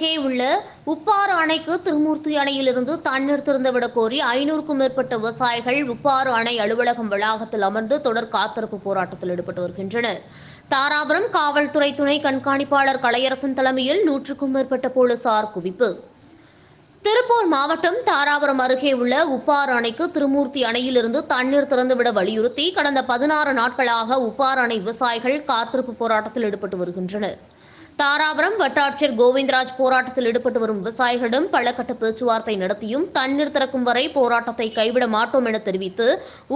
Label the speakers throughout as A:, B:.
A: அருகே உள்ள உப்பாறு அணைக்கு திருமூர்த்தி அணையிலிருந்து தண்ணீர் திறந்துவிடக் கோரி ஐநூறுக்கும் மேற்பட்ட விவசாயிகள் உப்பாறு அணை அலுவலகம் வளாகத்தில் அமர்ந்து தொடர் காத்திருப்பு போராட்டத்தில் ஈடுபட்டு வருகின்றனர். தாராபுரம் காவல்துறை துணை கண்காணிப்பாளர் கலையரசன் தலைமையில் நூற்றுக்கும் மேற்பட்ட போலீசார் குவிப்பு. திருப்பூர் மாவட்டம் தாராபுரம் அருகே உள்ள உப்பாறு அணைக்கு திருமூர்த்தி அணையிலிருந்து தண்ணீர் திறந்துவிட வலியுறுத்தி கடந்த பதினாறு நாட்களாக உப்பாறு அணை விவசாயிகள் காத்திருப்பு போராட்டத்தில் ஈடுபட்டு வருகின்றனர். தாராபுரம் வட்டாட்சியர் கோவிந்தராஜ் போராட்டத்தில் ஈடுபட்டு வரும் விவசாயிகளிடம் பலகட்ட பேச்சுவார்த்தை நடத்தியும் தண்ணீர் திறக்கும் வரை போராட்டத்தை கைவிட மாட்டோம் என தெரிவித்து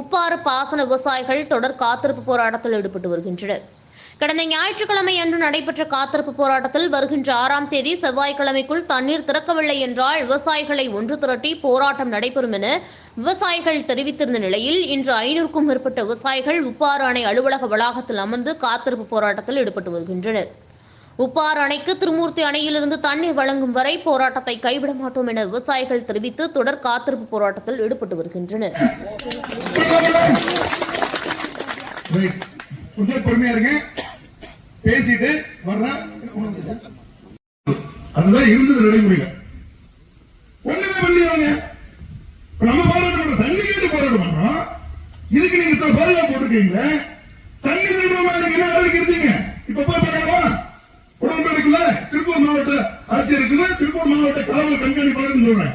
A: உப்பாறு பாசன விவசாயிகள் தொடர் காத்திருப்பு போராட்டத்தில் ஈடுபட்டு வருகின்றனர். கடந்த ஞாயிற்றுக்கிழமை அன்று நடைபெற்ற காத்திருப்பு போராட்டத்தில் வருகின்ற ஆறாம் தேதி செவ்வாய்க்கிழமைக்குள் தண்ணீர் திறக்கவில்லை என்றால் விவசாயிகளை ஒன்று திரட்டி போராட்டம் நடைபெறும் என விவசாயிகள் தெரிவித்திருந்த நிலையில் இன்று ஐநூறுக்கும் மேற்பட்ட விவசாயிகள் உப்பாறு அணை அலுவலக வளாகத்தில் அமர்ந்து காத்திருப்பு போராட்டத்தில் ஈடுபட்டு வருகின்றனர். உப்பாறு அணைக்கு திருமூர்த்தி அணையிலிருந்து தண்ணீர் வழங்கும் வரை போராட்டத்தை கைவிட மாட்டோம் என விவசாயிகள் தெரிவித்து தொடர் காத்திருப்பு போராட்டத்தில் ஈடுபட்டு வருகின்றனர்.
B: பேசிட்டு வர்ற. அதுதான் இருந்தது ஒண்ணுமே நம்ம போராட்டம் தண்ணி கேட்டு போராட்டம் பண்றோம். இதுக்கு நீங்க பாதுகாப்பு தண்ணி திருடுமா நீங்க என்ன நடவடிக்கை எடுத்தீங்க இப்ப போய் பார்க்கலாமா உடம்பு இருக்குல்ல திருப்பூர் ஆட்சி இருக்குது திருப்பூர் மாவட்ட காவல் கண்காணிப்பாளர் சொல்றேன்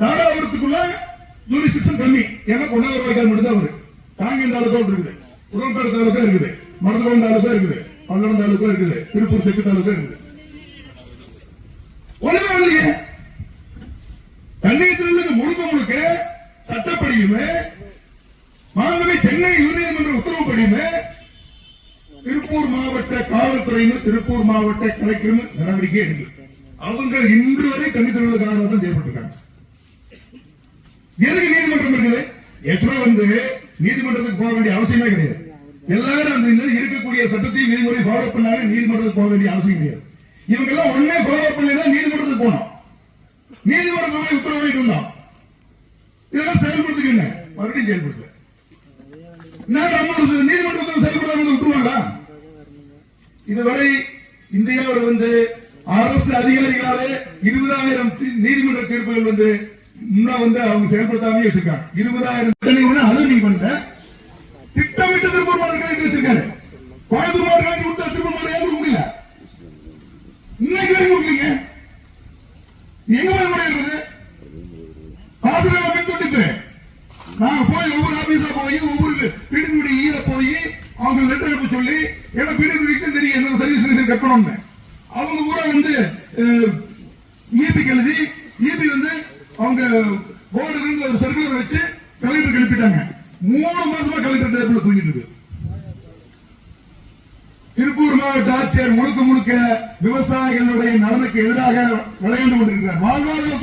B: தாராபுரத்துக்குள்ள ஜூரிஸ்டிக்ஷன் கம்மி. ஏன்னா பொன்னாவர் வாய்க்கால் மட்டும்தான் வருது. காங்கியம் தாலுக்கா இருக்குது. உடம்பேடு தாலுக்கா இருக்குது. மருதவன் தாலுக்கா இருக்குது. பல்லடம் தாலுக்கா இருக்குது. திருப்பூர் தெற்கு தாலுக்கா இருக்குது. ஒண்ணுமே இல்லையே தண்ணீர் முழுக்க முழுக்க சட்டப்படியுமே மாண்புமை சென்னை யூனியன் மன்ற உத்தரவுப்படியுமே திருப்பூர் மாவட்ட காவல்துறையினர் திருப்பூர் மாவட்ட கலெக்டர் நடவடிக்கை எடுக்குது அவங்க இன்று வரை தண்ணி காரணம் தான் செயல்பட்டிருக்காங்க. எதுக்கு நீதிமன்றம் இருக்குது? எக்ஸ்ட்ரா வந்து நீதிமன்றத்துக்கு போக வேண்டிய அவசியமே கிடையாது. எல்லாரும் அந்த இருக்கக்கூடிய சட்டத்தையும் விதிமுறை ஃபாலோ பண்ணாலும் நீதிமன்றத்துக்கு போக வேண்டிய அவசியம் கிடையாது. இவங்க எல்லாம் ஒன்னே ஃபாலோ பண்ணா நீதிமன்றத்துக்கு போனோம் நீதிமன்றத்தில் உத்தரவாயிட்டு உத்தரவு வந்தோம். இதெல்லாம் செயல்படுத்துங்க மறுபடியும் செயல்படுத்து நான் நம்ம ஒரு நீதிமன்றத்தில் விட்டுருவாங்களா இதுவரை இந்தியாவில் வந்து அரசு அதிகாரிகளாலே இருபதாயிரம் நீதிமன்ற தீர்ப்புகள் வந்து முன்னா வந்து அவங்க செயல்படுத்தாமே வச்சிருக்காங்க. இருபதாயிரம் தண்ணி விட அது திட்டமிட்டு திருப்பூர் மாவட்ட வச்சிருக்காரு. கோயம்புத்தூர் மாவட்ட கலெக்டர் விட்டு திருப்பூர் மாவட்டம் முடியல இன்னைக்கு வரைக்கும் கொடுக்கீங்க எங்க போய் முடியாது ஆசிரியர் மின் துண்டிப்பு நாங்க போய் ஒவ்வொரு ஆபீஸா போய் ஒவ்வொரு பிடிபிடி ஈர போய் அவங்க லெட்டர் அனுப்ப சொல்லி ஏன்னா பிடிபிடி சர்வீஸ் அவங்க பூரா வந்து ஈபி எழுதி ஈபி வந்து அவங்க போர்டு ஒரு சர்க்குலர் வச்சு கலெக்டர் எழுப்பிட்டாங்க மூணு மாசமா கலெக்டர் டேபிள் தூங்கிட்டு இருக்கு. திருப்பூர் மாவட்ட ஆட்சியர் முழுக்க முழுக்க விவசாயிகளுடைய நலனுக்கு எதிராக விளையாண்டு கொண்டிருக்கிறார். வாழ்வாதார